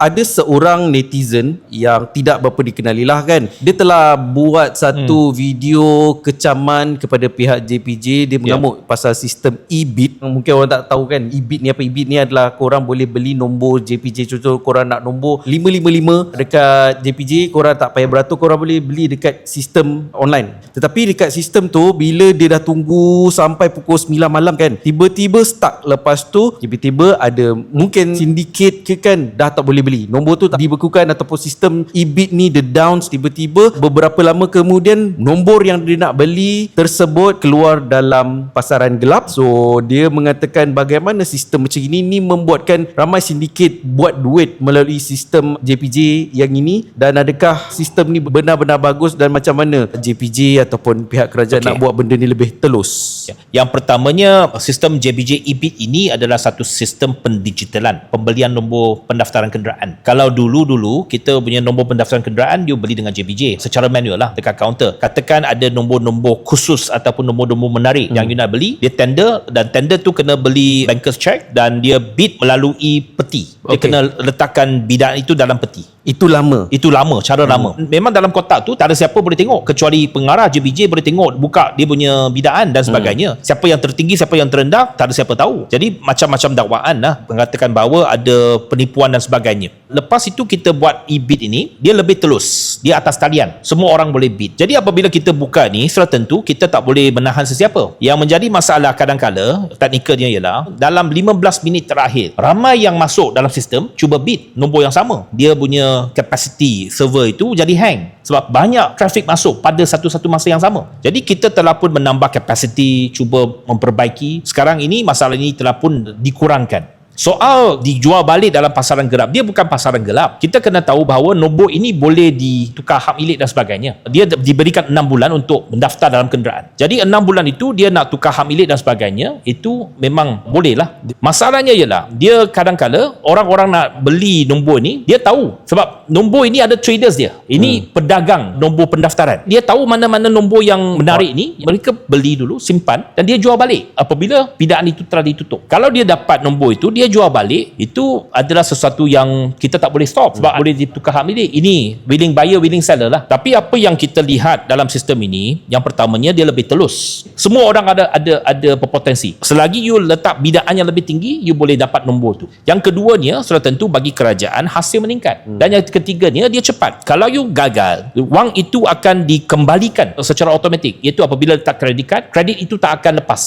ada seorang netizen yang tidak berapa dikenali lah kan. Dia telah buat satu hmm. video kecaman kepada pihak JPJ. Dia mengamuk yeah. pasal sistem e-bit. Mungkin orang tak tahu kan e-bit ni apa. E-bit ni adalah korang boleh beli nombor JPJ. Contoh korang nak nombor 555 dekat JPJ. Korang tak payah beratur. Korang boleh beli dekat sistem online. Tetapi dekat sistem tu bila dia dah tunggu sampai pukul 9 malam kan. Tiba-tiba stuck. Lepas tu tiba-tiba ada mungkin syndicate ke kan dah tak boleh beli. Nombor tu tak dibekukan ataupun sistem e-bit ni the downs tiba-tiba beberapa lama kemudian nombor yang dia nak beli tersebut keluar dalam pasaran gelap. So dia mengatakan bagaimana sistem macam ini ni membuatkan ramai syndicate buat duit melalui sistem JPJ yang ini dan adakah sistem ni benar-benar bagus dan macam mana JPJ ataupun pihak kerajaan okay. nak buat benda ni lebih telus. Ya. Yang pertamanya sistem JPJ e-bit ini adalah satu sistem pendigitalan pembelian nombor pendaftaran kenderaan. Kalau dulu-dulu kita punya nombor pendaftaran kenderaan you beli dengan JPJ secara manual lah dekat kaunter. Katakan ada nombor-nombor khusus ataupun nombor-nombor menarik hmm. yang you nak beli, dia tender dan tender tu kena beli banker's check dan dia bid melalui peti. Dia okay. kena letakkan bidang itu dalam peti. Itu lama. Itu lama, cara hmm. lama. Memang dalam kotak tu tak ada siapa boleh tengok kecuali pengarah JPJ boleh tengok buka dia punya bidaan dan sebagainya. Hmm. Siapa yang tertinggi, siapa yang terendah, tak ada siapa tahu. Jadi macam-macam dakwaan lah mengatakan bahawa ada penipuan dan sebagainya. Lepas itu kita buat e-bid ini, dia lebih telus. Dia atas talian. Semua orang boleh bid. Jadi apabila kita buka ni, secara tentu kita tak boleh menahan sesiapa. Yang menjadi masalah kadang-kala, teknikalnya ialah dalam 15 minit terakhir, ramai yang masuk dalam sistem cuba bid nombor yang sama. Dia punya capacity server itu jadi hang sebab banyak traffic masuk pada satu-satu masa yang sama. Jadi kita telah pun menambah capacity, cuba memperbaiki. Sekarang ini masalah ini telah pun dikurangkan. Soal dijual balik dalam pasaran gelap, dia bukan pasaran gelap. Kita kena tahu bahawa nombor ini boleh ditukar hak milik dan sebagainya. Dia diberikan 6 bulan untuk mendaftar dalam kenderaan. Jadi 6 bulan itu dia nak tukar hak milik dan sebagainya, itu memang boleh lah. Masalahnya ialah, dia kadang-kala orang-orang nak beli nombor ini, dia tahu. Sebab nombor ini ada traders dia. Ini hmm. pedagang nombor pendaftaran. Dia tahu mana-mana nombor yang menarik ini, mereka beli dulu, simpan dan dia jual balik apabila bidaan itu telah ditutup. Kalau dia dapat nombor itu, dia jual balik itu adalah sesuatu yang kita tak boleh stop. Sebab hmm. boleh ditukar hak milik. Ini willing buyer willing seller lah. Tapi apa yang kita lihat dalam sistem ini yang pertamanya dia lebih telus. Semua orang ada ada ada berpotensi. Selagi you letak bidaan yang lebih tinggi you boleh dapat nombor tu. Yang keduanya sudah tentu bagi kerajaan hasil meningkat. Hmm. dan yang ketiganya dia cepat. Kalau you gagal wang itu akan dikembalikan secara automatik. Iaitu apabila letak kredit card kredit itu tak akan lepas